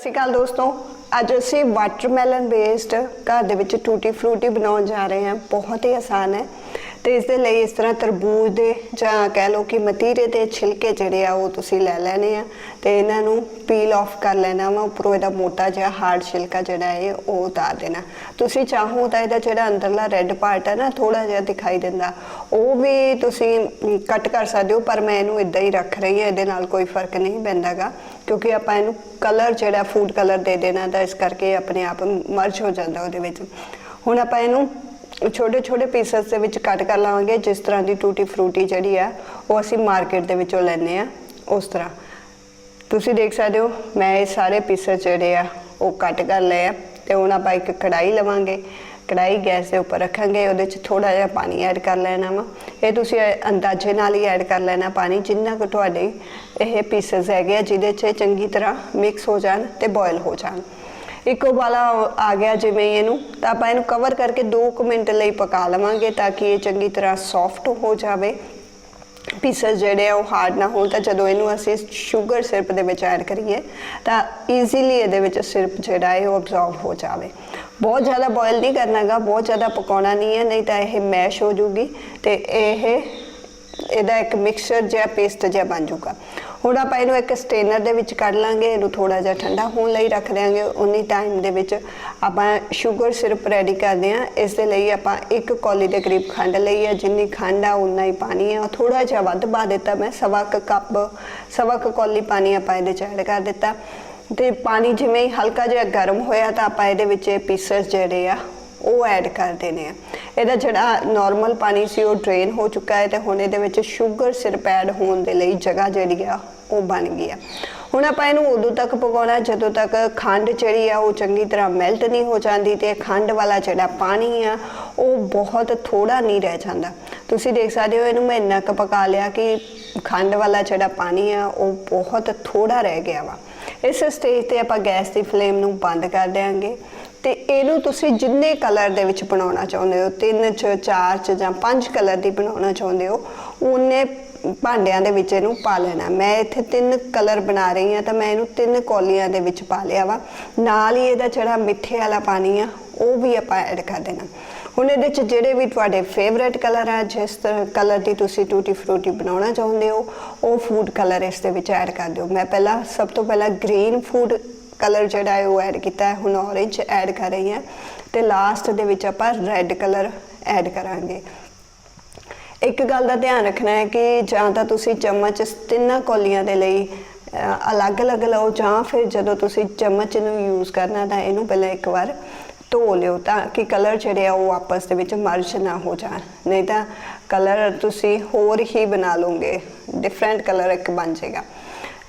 ਸਤਿ ਸ਼੍ਰੀ ਅਕਾਲ ਦੋਸਤੋ, ਅੱਜ ਅਸੀਂ ਵਾਟਰਮੈਲਨ ਬੇਸਡ ਘਰ ਦੇ ਵਿੱਚ ਟੂਟੀ ਫਰੂਟੀ ਬਣਾਉਣ ਜਾ ਰਹੇ ਹਾਂ। ਬਹੁਤ ਹੀ ਆਸਾਨ ਹੈ। ਤੇ ਇਸ ਦੇ ਲਈ ਇਸ ਤਰ੍ਹਾਂ ਤਰਬੂਜ ਦੇ ਜਾਂ ਕਹਿ ਲਓ ਕਿ ਮਤੀਰੇ ਦੇ ਛਿਲਕੇ ਜਿਹੜੇ ਆ ਉਹ ਤੁਸੀਂ ਲੈ ਲੈਣੇ ਆ ਤੇ ਇਹਨਾਂ ਨੂੰ ਪੀਲ ਆਫ ਕਰ ਲੈਣਾ ਵਾ, ਉੱਪਰੋਂ ਇਹਦਾ ਮੋਟਾ ਜਿਹਾ ਹਾਰਡ ਛਿਲਕਾ ਜਿਹੜਾ ਹੈ ਉਹ ਉਤਾਰ ਦੇਣਾ। ਤੁਸੀਂ ਚਾਹੋ ਤਾਂ ਇਹਦਾ ਜਿਹੜਾ ਅੰਦਰਲਾ ਰੈੱਡ ਪਾਰਟ ਹੈ ਨਾ ਥੋੜਾ ਜਿਹਾ ਦਿਖਾਈ ਦਿੰਦਾ। ਉਹ ਵੀ ਤੁਸੀਂ ਕੱਟ ਕਰ ਸਕਦੇ ਹੋ, ਪਰ ਮੈਂ ਇਹਨੂੰ ਇਦਾਂ ਹੀ ਰੱਖ ਰਹੀ ਹਾਂ, ਇਹਦੇ ਨਾਲ ਕੋਈ ਫ਼ਰਕ ਨਹੀਂ ਪੈਂਦਾਗਾ, ਕਿਉਂਕਿ ਆਪਾਂ ਇਹਨੂੰ ਕਲਰ ਜਿਹੜਾ ਫੂਡ ਕਲਰ ਦੇ ਦੇਣਾ, ਤਾਂ ਇਸ ਕਰਕੇ ਆਪਣੇ ਆਪ ਮਰਜ ਹੋ ਜਾਂਦਾ ਉਹਦੇ ਵਿੱਚ। ਹੁਣ ਆਪਾਂ ਇਹਨੂੰ ਛੋਟੇ ਛੋਟੇ ਪੀਸਸ ਦੇ ਵਿੱਚ ਕੱਟ ਕਰ ਲਾਵਾਂਗੇ, ਜਿਸ ਤਰ੍ਹਾਂ ਦੀ ਟੂਟੀ ਫਰੂਟੀ ਜਿਹੜੀ ਆ, ਉਹ ਅਸੀਂ ਮਾਰਕੀਟ ਦੇ ਵਿੱਚੋਂ ਲੈਨੇ ਆ, ਉਸ ਤਰ੍ਹਾਂ। ਤੁਸੀਂ ਦੇਖ ਸਕਦੇ ਹੋ, ਮੈਂ ਇਹ ਸਾਰੇ ਪੀਸਸ ਜਿਹੜੇ ਆ, ਉਹ ਕੱਟ ਕਰ ਲਏ ਆ, ਤੇ ਹੁਣ ਆਪਾਂ ਇੱਕ ਕੜਾਈ ਲਵਾਂਗੇ। ਕੜਾਈ ਗੈਸ ਦੇ ਉੱਪਰ ਰੱਖਾਂਗੇ, ਉਹਦੇ 'ਚ ਥੋੜਾ ਜਿਹਾ ਪਾਣੀ ਐਡ ਕਰ ਲੈਣਾ ਵਾ। ਇਹ ਤੁਸੀਂ ਅੰਦਾਜ਼ੇ ਨਾਲ ਹੀ ਐਡ ਕਰ ਲੈਣਾ ਪਾਣੀ, ਜਿੰਨਾ ਕੁ ਤੁਹਾਡੇ ਇਹ ਪੀਸਸ ਹੈਗੇ ਆ, ਜਿਹਦੇ 'ਚ ਚੰਗੀ ਤਰ੍ਹਾਂ ਮਿਕਸ ਹੋ ਜਾਣ ਤੇ ਬੋਇਲ ਹੋ ਜਾਣ। ਇੱਕ ਉਬਾਲਾ ਆ ਗਿਆ ਜਿਵੇਂ ਇਹਨੂੰ, ਤਾਂ ਆਪਾਂ ਇਹਨੂੰ ਕਵਰ ਕਰਕੇ 2 ਮਿੰਟ ਲਈ ਪਕਾ ਲਵਾਂਗੇ ਤਾਂ ਕਿ ਇਹ ਚੰਗੀ ਤਰ੍ਹਾਂ ਸੌਫਟ ਹੋ ਜਾਵੇ। ਪੀਸਸ ਜਿਹੜੇ ਆ ਉਹ ਹਾਰਡ ਨਾ ਹੋਣ, ਤਾਂ ਜਦੋਂ ਇਹਨੂੰ ਅਸੀਂ ਸ਼ੂਗਰ ਸਿਰਪ ਦੇ ਵਿੱਚ ਐਡ ਕਰੀਏ, ਤਾਂ ਈਜ਼ੀਲੀ ਇਹਦੇ ਵਿੱਚ ਸਿਰਪ ਜਿਹੜਾ ਹੈ ਉਹ ਅਬਜ਼ੌਰਬ ਹੋ ਜਾਵੇ। ਬਹੁਤ ਜ਼ਿਆਦਾ ਬੋਇਲ ਨਹੀਂ ਕਰਨਾਗਾ, ਬਹੁਤ ਜ਼ਿਆਦਾ ਪਕਾਉਣਾ ਨਹੀਂ ਹੈ, ਨਹੀਂ ਤਾਂ ਇਹ ਮੈਸ਼ ਹੋ ਜੂਗੀ ਤੇ ਇਹ, ਇਹਦਾ ਇੱਕ ਮਿਕਸਚਰ ਜਿਹਾ ਪੇਸਟ ਜਿਹਾ ਬਣ ਜੂਗਾ। ਹੁਣ ਆਪਾਂ ਇਹਨੂੰ ਇੱਕ ਸਟੇਨਰ ਦੇ ਵਿੱਚ ਕੱਢ ਲਾਂਗੇ, ਇਹਨੂੰ ਥੋੜਾ ਜਿਹਾ ਠੰਡਾ ਹੋਣ ਲਈ ਰੱਖ ਦਿਆਂਗੇ। ਉਨੀ ਟਾਈਮ ਦੇ ਵਿੱਚ ਆਪਾਂ ਸ਼ੂਗਰ ਸਿਰਪ ਰੈਡੀ ਕਰਦੇ ਹਾਂ। ਇਸ ਦੇ ਲਈ ਆਪਾਂ ਇੱਕ ਕੌਲੀ ਦੇ ਕਰੀਬ ਖੰਡ ਲਈ ਹੈ। ਜਿੰਨੀ ਖੰਡ ਆ ਉਨਾ ਹੀ ਪਾਣੀ ਹੈ ਥੋੜਾ ਜਿਹਾ ਵੱਧ ਪਾ ਦਿੱਤਾ ਮੈਂ, ਸਵਾ ਕੁ ਕੱਪ, ਸਵਾ ਕੁ ਕੌਲੀ ਪਾਣੀ ਆਪਾਂ ਇਹਦੇ ਚ ਐਡ ਕਰ ਦਿੱਤਾ। ਤੇ ਪਾਣੀ ਜਿਵੇਂ ਹੀ ਹਲਕਾ ਜਿਹਾ ਗਰਮ ਹੋਇਆ ਤਾਂ ਆਪਾਂ ਇਹਦੇ ਵਿੱਚ ਇਹ ਪੀਸਸ ਜਿਹੜੇ ਆ ਉਹ ਐਡ ਕਰ ਦੇਣੇ ਆ ਇਹਦਾ ਜਿਹੜਾ ਨਾਰਮਲ ਪਾਣੀ ਸੀ, ਉਹ ਡਰੇਨ ਹੋ ਚੁੱਕਾ ਹੈ ਤੇ ਹੁਣ ਇਹਦੇ ਵਿੱਚ ਸ਼ੂਗਰ ਸਿਰਪ ਐਡ ਹੋਣ ਦੇ ਲਈ ਜਗ੍ਹਾ ਜਿਹੜੀ ਆ, ਉਹ ਬਣ ਗਈ ਆ। ਹੁਣ ਆਪਾਂ ਇਹਨੂੰ ਉਦੋਂ ਤੱਕ ਪਕਾਉਣਾ ਜਦੋਂ ਤੱਕ ਖੰਡ ਜਿਹੜੀ ਆ, ਉਹ ਚੰਗੀ ਤਰ੍ਹਾਂ ਮੈਲਟ ਨਹੀਂ ਹੋ ਜਾਂਦੀ ਤੇ ਖੰਡ ਵਾਲਾ ਜਿਹੜਾ ਪਾਣੀ ਆ, ਉਹ ਬਹੁਤ ਥੋੜਾ ਨਹੀਂ ਰਹਿ ਜਾਂਦਾ। ਤੁਸੀਂ ਦੇਖ ਸਕਦੇ ਹੋ, ਇਹਨੂੰ ਮੈਂ ਇੰਨਾ ਕੁ ਪਕਾ ਲਿਆ ਕਿ ਖੰਡ ਵਾਲਾ ਜਿਹੜਾ ਪਾਣੀ ਆ, ਉਹ ਬਹੁਤ ਥੋੜਾ ਰਹਿ ਗਿਆ ਵਾ। ਇਸ ਸਟੇਜ ਤੇ ਆਪਾਂ ਗੈਸ ਦੀ ਫਲੇਮ ਨੂੰ ਬੰਦ ਕਰ ਦੇਵਾਂਗੇ ਤੇ ਇਹਨੂੰ ਤੁਸੀਂ ਜਿੰਨੇ ਕਲਰ ਦੇ ਵਿੱਚ ਬਣਾਉਣਾ ਚਾਹੁੰਦੇ ਹੋ, ਤਿੰਨ ਚ, ਚਾਰ ਚ ਜਾਂ ਪੰਜ ਕਲਰ ਦੀ ਬਣਾਉਣਾ ਚਾਹੁੰਦੇ ਹੋ, ਉਹਨੇ ਭਾਂਡਿਆਂ ਦੇ ਵਿੱਚ ਇਹਨੂੰ ਪਾ ਲੈਣਾ। ਮੈਂ ਇੱਥੇ ਤਿੰਨ ਕਲਰ ਬਣਾ ਰਹੀ ਹਾਂ ਤਾਂ ਮੈਂ ਇਹਨੂੰ ਤਿੰਨ ਕੌਲੀਆਂ ਦੇ ਵਿੱਚ ਪਾ ਲਿਆ ਵਾ। ਨਾਲ ਹੀ ਇਹਦਾ ਜਿਹੜਾ ਮਿੱਠੇ ਵਾਲਾ ਪਾਣੀ ਆ, ਉਹ ਵੀ ਆਪਾਂ ਐਡ ਕਰ ਦੇਣਾ। ਹੁਣ ਇਹਦੇ ਚ ਜਿਹੜੇ ਵੀ ਤੁਹਾਡੇ ਫੇਵਰੇਟ ਕਲਰ ਆ, ਜਿਸ ਕਲਰ ਦੀ ਤੁਸੀਂ ਟੂਟੀ ਫਰੂਟੀ ਬਣਾਉਣਾ ਚਾਹੁੰਦੇ ਹੋ, ਉਹ ਫੂਡ ਕਲਰ ਇਸ ਦੇ ਵਿੱਚ ਐਡ ਕਰ ਦਿਓ। ਮੈਂ ਪਹਿਲਾਂ, ਸਭ ਤੋਂ ਪਹਿਲਾਂ ਗ੍ਰੀਨ ਫੂਡ ਕਲਰ ਜਿਹੜਾ ਹੈ ਉਹ ਐਡ ਕੀਤਾ ਹੈ। ਹੁਣ orange ਐਡ ਕਰ ਰਹੀ ਹਾਂ ਤੇ ਲਾਸਟ ਦੇ ਵਿੱਚ ਆਪਾਂ ਰੈੱਡ ਕਲਰ ਐਡ ਕਰਾਂਗੇ। ਇੱਕ ਗੱਲ ਦਾ ਧਿਆਨ ਰੱਖਣਾ ਹੈ ਕਿ ਜਾਂ ਤਾਂ ਤੁਸੀਂ ਚਮਚ ਤਿੰਨਾਂ ਕੌਲੀਆਂ ਦੇ ਲਈ ਅਲੱਗ-ਅਲੱਗ ਲਓ ਜਾਂ ਫਿਰ ਜਦੋਂ ਤੁਸੀਂ ਚਮਚ ਨੂੰ ਯੂਜ਼ ਕਰਨਾ ਤਾਂ ਇਹਨੂੰ ਪਹਿਲਾਂ ਇੱਕ ਵਾਰ ਧੋ ਲਿਓ ਤਾਂ ਕਿ ਕਲਰ ਜਿਹੜੇ ਆ ਉਹ ਆਪਸ ਦੇ ਵਿੱਚ ਮਰਜ ਨਾ ਹੋ ਜਾਣ। ਨਹੀਂ ਤਾਂ ਕਲਰ ਤੁਸੀਂ ਹੋਰ ਹੀ ਬਣਾ ਲਓਗੇ। ਡਿਫਰੈਂਟ ਕਲਰ ਇੱਕ ਬਣ ਜਾਏਗਾ।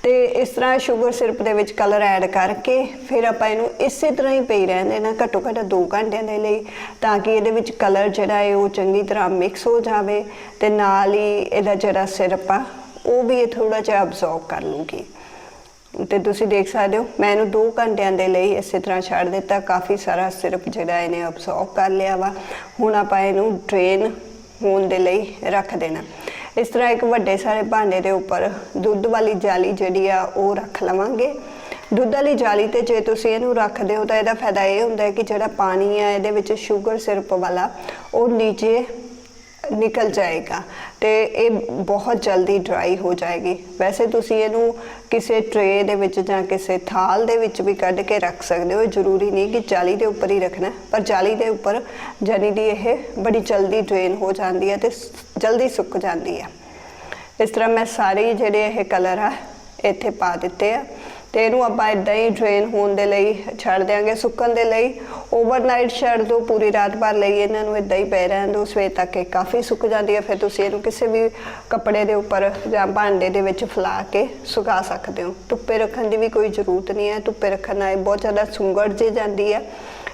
ਤੇ ਇਸ ਤਰ੍ਹਾਂ ਸ਼ੂਗਰ ਸਿਰਪ ਦੇ ਵਿੱਚ ਕਲਰ ਐਡ ਕਰਕੇ ਫਿਰ ਆਪਾਂ ਇਹਨੂੰ ਇਸੇ ਤਰ੍ਹਾਂ ਹੀ ਪਈ ਰਹਿਣ ਦੇਣਾ, ਘੱਟੋ ਘੱਟ 2 ਘੰਟਿਆਂ ਦੇ ਲਈ, ਤਾਂ ਕਿ ਇਹਦੇ ਵਿੱਚ ਕਲਰ ਜਿਹੜਾ ਹੈ ਉਹ ਚੰਗੀ ਤਰ੍ਹਾਂ ਮਿਕਸ ਹੋ ਜਾਵੇ ਤੇ ਨਾਲ ਹੀ ਇਹਦਾ ਜਿਹੜਾ ਸਿਰਪ ਆ, ਉਹ ਵੀ ਇਹ ਥੋੜਾ ਜਿਹਾ ਅਬਜ਼ੌਰਬ ਕਰ ਲੂਗੀ ਤੇ ਤੁਸੀਂ ਦੇਖ ਸਕਦੇ ਹੋ, ਮੈਂ ਇਹਨੂੰ 2 ਘੰਟਿਆਂ ਦੇ ਲਈ ਇਸੇ ਤਰ੍ਹਾਂ ਛੱਡ ਦਿੱਤਾ, ਕਾਫੀ ਸਾਰਾ ਸਿਰਪ ਜਿਹੜਾ ਇਹਨੇ ਅਬਜ਼ੌਰਬ ਕਰ ਲਿਆ ਵਾ। ਹੁਣ ਆਪਾਂ ਇਹਨੂੰ ਡਰੇਨ ਹੋਣ ਦੇ ਲਈ ਰੱਖ ਦੇਣਾ। ਇਸ ਤਰ੍ਹਾਂ ਇੱਕ ਵੱਡੇ ਸਾਰੇ ਭਾਂਡੇ ਦੇ ਉੱਪਰ ਦੁੱਧ ਵਾਲੀ ਜਾਲੀ ਜਿਹੜੀ ਆ, ਉਹ ਰੱਖ ਲਵਾਂਗੇ। ਦੁੱਧ ਵਾਲੀ ਜਾਲੀ ਤੇ ਜੇ ਤੁਸੀਂ ਇਹਨੂੰ ਰੱਖਦੇ ਹੋ ਤਾਂ ਇਹਦਾ ਫਾਇਦਾ ਇਹ ਹੁੰਦਾ ਹੈ ਕਿ ਜਿਹੜਾ ਪਾਣੀ ਆ, ਇਹਦੇ ਵਿੱਚ ਸ਼ੂਗਰ ਸਿਰਪ ਵਾਲਾ, ਉਹ ਨੀਚੇ ਨਿਕਲ ਜਾਏਗਾ ਤੇ ਇਹ ਬਹੁਤ ਜਲਦੀ ਡਰਾਈ ਹੋ ਜਾਏਗੀ। ਵੈਸੇ ਤੁਸੀਂ ਇਹਨੂੰ ਕਿਸੇ ਟਰੇ ਦੇ ਵਿੱਚ ਜਾਂ ਕਿਸੇ ਥਾਲ ਦੇ ਵਿੱਚ ਵੀ ਕੱਢ ਕੇ ਰੱਖ ਸਕਦੇ ਹੋ। ਜ਼ਰੂਰੀ ਨਹੀਂ ਕਿ ਜਾਲੀ ਦੇ ਉੱਪਰ ਹੀ ਰੱਖਣਾ ਪਰ ਜਾਲੀ ਦੇ ਉੱਪਰ ਜਾਨੀ ਦੀ ਇਹ ਬੜੀ ਜਲਦੀ ਡਰੇਨ ਹੋ ਜਾਂਦੀ ਹੈ ਤੇ ਜਲਦੀ ਸੁੱਕ ਜਾਂਦੀ ਹੈ। ਇਸ ਤਰ੍ਹਾਂ ਮੈਂ ਸਾਰੇ ਜਿਹੜੇ ਇਹ ਕਲਰ ਆ, ਇੱਥੇ ਪਾ ਦਿੱਤੇ ਆ। ਤੇ ਇਹਨੂੰ ਆਪਾਂ ਇਦਾਂ ਹੀ ਡਰੇਨ ਹੋਣ ਦੇ ਲਈ ਛੱਡ ਦਿਆਂਗੇ, ਸੁੱਕਣ ਦੇ ਲਈ। ਓਵਰਨਾਈਟ ਛੱਡ ਦੋ ਪੂਰੀ ਰਾਤ ਭਰ ਲਈ ਇਹਨਾਂ ਨੂੰ ਇਦਾਂ ਹੀ ਪਏ ਰਹਿਣ ਦੋ ਸਵੇਰ ਤੱਕ ਇਹ ਕਾਫੀ ਸੁੱਕ ਜਾਂਦੀ ਹੈ। ਫਿਰ ਤੁਸੀਂ ਇਹਨੂੰ ਕਿਸੇ ਵੀ ਕੱਪੜੇ ਦੇ ਉੱਪਰ ਜਾਂ ਭਾਂਡੇ ਦੇ ਵਿੱਚ ਫਲਾ ਕੇ ਸੁਕਾ ਸਕਦੇ ਹੋ। ਧੁੱਪੇ ਰੱਖਣ ਦੀ ਵੀ ਕੋਈ ਜ਼ਰੂਰਤ ਨਹੀਂ ਹੈ। ਧੁੱਪੇ ਰੱਖਣ ਨਾਲ ਬਹੁਤ ਜ਼ਿਆਦਾ ਸੁੰਗੜ ਜੇ ਜਾਂਦੀ ਹੈ।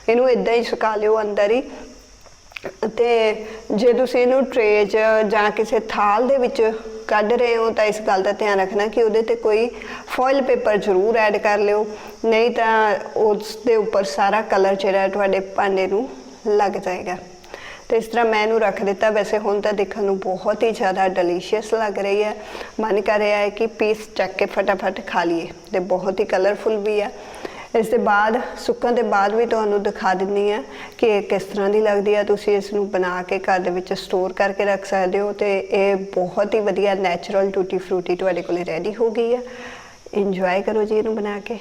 ਇਹਨੂੰ ਇਦਾਂ ਹੀ ਸੁਕਾ ਲਿਓ ਅੰਦਰ ਹੀ। ਤੇ ਜੇ ਤੁਸੀਂ ਇਹਨੂੰ ਟਰੇ 'ਚ ਜਾਂ ਕਿਸੇ ਥਾਲ ਦੇ ਵਿੱਚ ਕੱਢ ਰਹੇ ਹੋ ਤਾਂ ਇਸ ਗੱਲ ਦਾ ਧਿਆਨ ਰੱਖਣਾ ਕਿ ਉਹਦੇ ਤੇ ਕੋਈ ਫੋਇਲ ਪੇਪਰ ਜ਼ਰੂਰ ਐਡ ਕਰ ਲਿਓ, ਨਹੀਂ ਤਾਂ ਉਸ ਦੇ ਉੱਪਰ ਸਾਰਾ ਕਲਰ ਜਿਹੜਾ ਤੁਹਾਡੇ ਭਾਂਡੇ ਨੂੰ ਲੱਗ ਜਾਏਗਾ। ਤੇ ਇਸ ਤਰ੍ਹਾਂ ਮੈਂ ਇਹਨੂੰ ਰੱਖ ਦਿੱਤਾ। ਵੈਸੇ ਹੁਣ ਤਾਂ ਦੇਖਣ ਨੂੰ ਬਹੁਤ ਹੀ ਜ਼ਿਆਦਾ ਡਿਲੀਸ਼ੀਅਸ ਲੱਗ ਰਹੀ ਹੈ। ਮਨ ਕਰ ਰਿਹਾ ਹੈ ਕਿ ਪੀਸ ਚੱਕ ਕੇ ਫਟਾਫਟ ਖਾ ਲਈਏ ਤੇ ਬਹੁਤ ਹੀ ਕਲਰਫੁਲ ਵੀ ਹੈ। ਇਸ ਦੇ ਬਾਅਦ, ਸੁੱਕਣ ਦੇ ਬਾਅਦ ਵੀ ਤੁਹਾਨੂੰ ਦਿਖਾ ਦਿੰਨੀ ਆ ਕਿ ਇਹ ਕਿਸ ਤਰ੍ਹਾਂ ਦੀ ਲੱਗਦੀ ਆ। ਤੁਸੀਂ ਇਸ ਨੂੰ ਬਣਾ ਕੇ ਘਰ ਦੇ ਵਿੱਚ ਸਟੋਰ ਕਰਕੇ ਰੱਖ ਸਕਦੇ ਹੋ ਤੇ ਇਹ ਬਹੁਤ ਹੀ ਵਧੀਆ ਨੈਚੁਰਲ ਟੂਟੀ ਫਰੂਟੀ ਤੁਹਾਡੇ ਕੋਲੇ ਰੈਡੀ ਹੋ ਗਈ ਆ। ਇੰਜੋਏ ਕਰੋ ਜੀ ਇਹਨੂੰ ਬਣਾ ਕੇ।